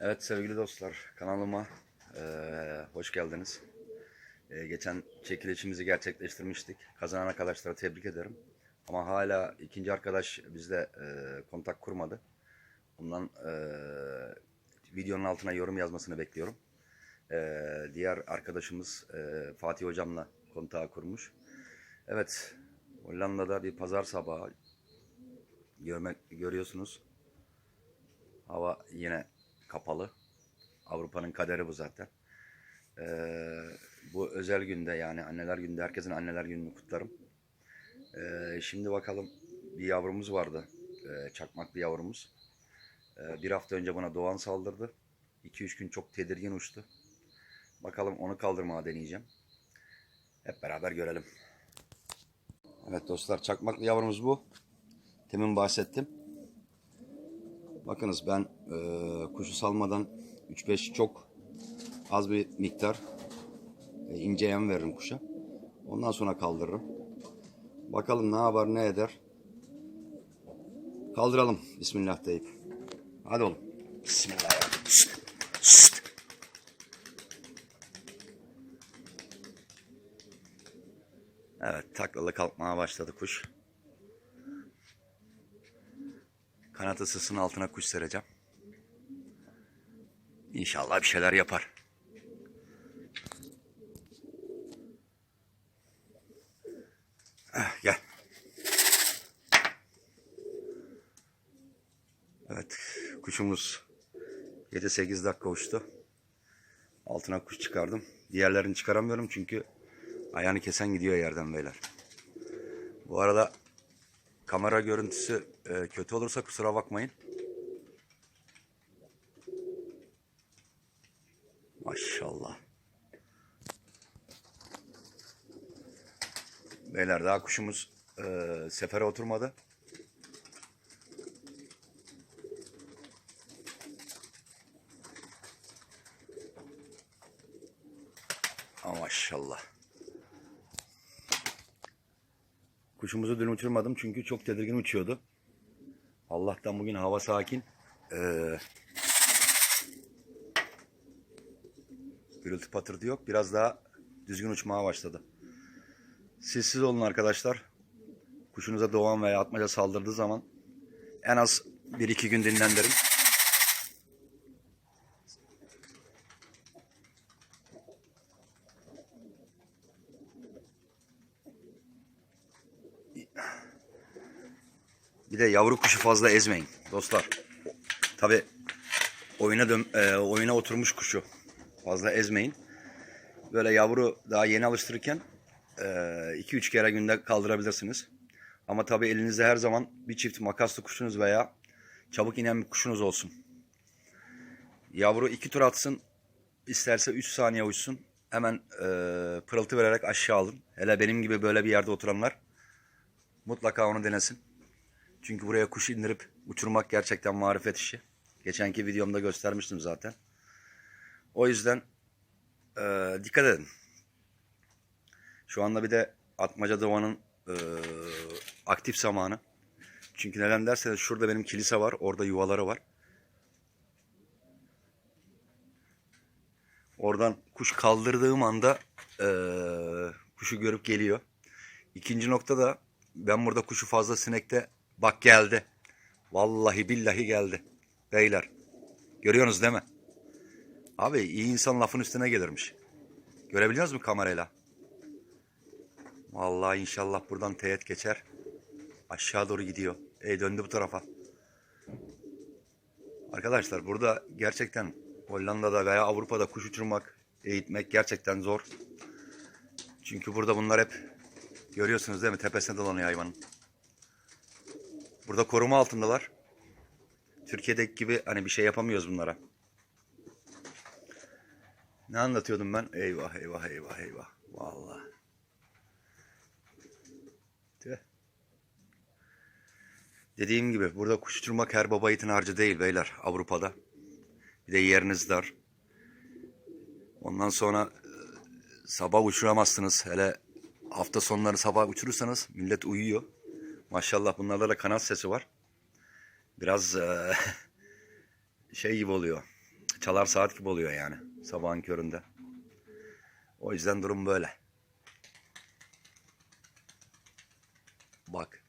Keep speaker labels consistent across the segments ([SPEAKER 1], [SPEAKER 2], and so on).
[SPEAKER 1] Evet sevgili dostlar kanalıma eee, hoş geldiniz. Eee, geçen çekilişimizi gerçekleştirmiştik. Kazanan arkadaşlara tebrik ederim. Ama hala ikinci arkadaş bizle eee, kontak kurmadı. Bundan eee, videonun altına yorum yazmasını bekliyorum. Eee, diğer arkadaşımız eee, Fatih Hocam'la kontağı kurmuş. Evet Hollanda'da bir pazar sabahı görmek, görüyorsunuz. Hava yine kapalı. Avrupa'nın kaderi bu zaten. Ee, bu özel günde yani anneler günde herkesin anneler gününü kutlarım. Ee, şimdi bakalım bir yavrumuz vardı. Ee, çakmak bir yavrumuz. Ee, bir hafta önce buna Doğan saldırdı. 2-3 gün çok tedirgin uçtu. Bakalım onu kaldırmaya deneyeceğim. Hep beraber görelim. Evet dostlar çakmaklı yavrumuz bu. Temin bahsettim. Bakınız ben e, kuşu salmadan 3-5 çok az bir miktar e, ince yem veririm kuşa. Ondan sonra kaldırırım. Bakalım ne yapar ne eder. Kaldıralım Bismillah deyip. Hadi oğlum. Bismillah. Evet taklalı kalkmaya başladı kuş. Kanat ısısının altına kuş sereceğim. İnşallah bir şeyler yapar. Eh, gel. Evet, kuşumuz 7-8 dakika uçtu. Altına kuş çıkardım. Diğerlerini çıkaramıyorum çünkü ayağını kesen gidiyor yerden beyler. Bu arada kamera görüntüsü e, kötü olursa kusura bakmayın. Maşallah. Beyler daha kuşumuz e, sefere oturmadı. Ama maşallah. Kuşumuzu dün uçurmadım çünkü çok tedirgin uçuyordu. Allah'tan bugün hava sakin. Ee, gürültü patırtı yok. Biraz daha düzgün uçmaya başladı. Sessiz olun arkadaşlar. Kuşunuza doğan veya atmaca saldırdığı zaman en az 1-2 gün dinlendirin. Bir de yavru kuşu fazla ezmeyin dostlar. Tabi oyuna dön, e, oyuna oturmuş kuşu fazla ezmeyin. Böyle yavru daha yeni alıştırırken 2-3 kere günde kaldırabilirsiniz. Ama tabi elinizde her zaman bir çift makaslı kuşunuz veya çabuk inen bir kuşunuz olsun. Yavru iki tur atsın, isterse 3 saniye uçsun. Hemen e, pırıltı vererek aşağı alın. Hele benim gibi böyle bir yerde oturanlar mutlaka onu denesin. Çünkü buraya kuş indirip uçurmak gerçekten marifet işi. Geçenki videomda göstermiştim zaten. O yüzden e, dikkat edin. Şu anda bir de Atmaca Doğan'ın e, aktif zamanı. Çünkü neden derseniz şurada benim kilise var. Orada yuvaları var. Oradan kuş kaldırdığım anda e, kuşu görüp geliyor. İkinci nokta da ben burada kuşu fazla sinekte bak geldi. Vallahi billahi geldi. Beyler. Görüyorsunuz değil mi? Abi iyi insan lafın üstüne gelirmiş. Görebiliyorsunuz mu kamerayla? Vallahi inşallah buradan teğet geçer. Aşağı doğru gidiyor. E döndü bu tarafa. Arkadaşlar burada gerçekten Hollanda'da veya Avrupa'da kuş uçurmak, eğitmek gerçekten zor. Çünkü burada bunlar hep görüyorsunuz değil mi? Tepesine dolanıyor hayvanın. Burada koruma altındalar. Türkiye'deki gibi hani bir şey yapamıyoruz bunlara. Ne anlatıyordum ben? Eyvah eyvah eyvah eyvah. Vallahi. Dediğim gibi burada kuş uçurmak her baba yiğitin harcı değil beyler Avrupa'da. Bir de yeriniz dar. Ondan sonra e, sabah uçuramazsınız. Hele hafta sonları sabah uçurursanız millet uyuyor. Maşallah bunlarda da kanat sesi var. Biraz e, şey gibi oluyor. çalar saat gibi oluyor yani sabahın köründe. O yüzden durum böyle. Bak.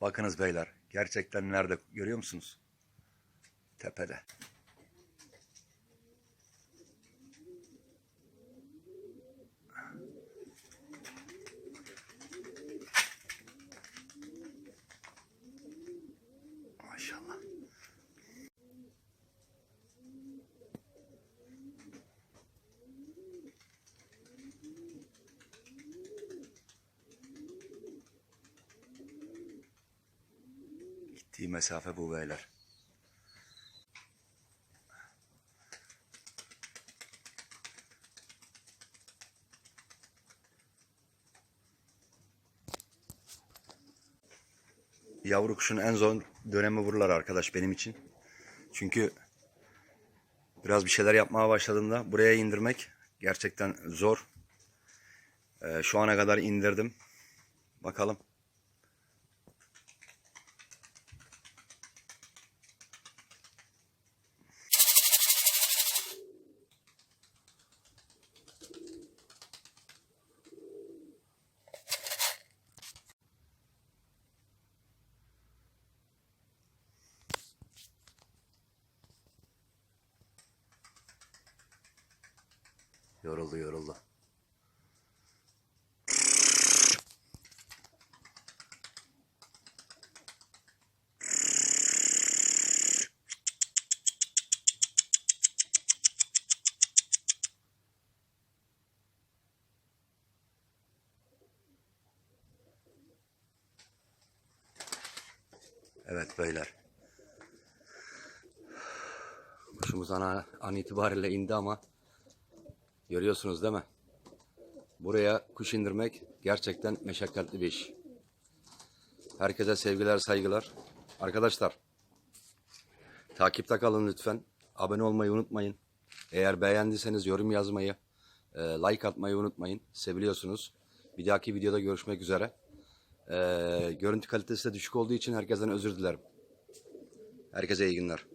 [SPEAKER 1] Bakınız beyler. Gerçekten nerede görüyor musunuz? Tepede. Gittiği mesafe bu beyler. Yavru kuşun en zor dönemi buralar arkadaş benim için. Çünkü biraz bir şeyler yapmaya başladığımda buraya indirmek gerçekten zor. Ee, şu ana kadar indirdim. Bakalım. Yoruldu yoruldu. Evet beyler. Kuşumuz ana, an itibariyle indi ama Görüyorsunuz değil mi? Buraya kuş indirmek gerçekten meşakkatli bir iş. Herkese sevgiler, saygılar. Arkadaşlar, takipte kalın lütfen. Abone olmayı unutmayın. Eğer beğendiyseniz yorum yazmayı, e, like atmayı unutmayın. Seviliyorsunuz. Bir dahaki videoda görüşmek üzere. E, görüntü kalitesi de düşük olduğu için herkesten özür dilerim. Herkese iyi günler.